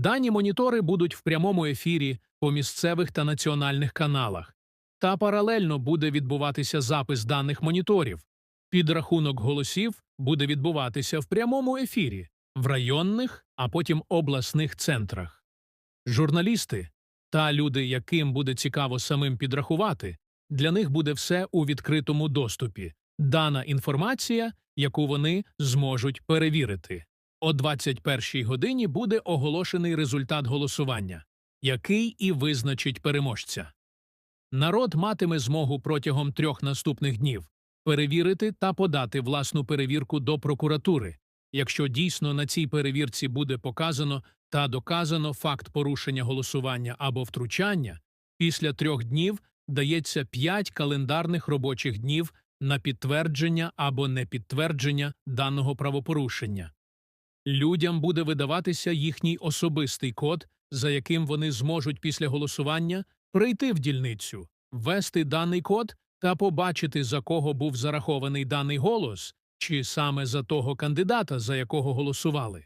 Дані монітори будуть в прямому ефірі по місцевих та національних каналах, та паралельно буде відбуватися запис даних моніторів. Підрахунок голосів буде відбуватися в прямому ефірі в районних, а потім обласних центрах. Журналісти та люди, яким буде цікаво самим підрахувати, для них буде все у відкритому доступі. Дана інформація, яку вони зможуть перевірити. О 21 годині буде оголошений результат голосування, який і визначить переможця. Народ матиме змогу протягом трьох наступних днів перевірити та подати власну перевірку до прокуратури, якщо дійсно на цій перевірці буде показано та доказано факт порушення голосування або втручання, після трьох днів дається п'ять календарних робочих днів на підтвердження або непідтвердження даного правопорушення. Людям буде видаватися їхній особистий код, за яким вони зможуть після голосування прийти в дільницю, ввести даний код та побачити, за кого був зарахований даний голос, чи саме за того кандидата, за якого голосували.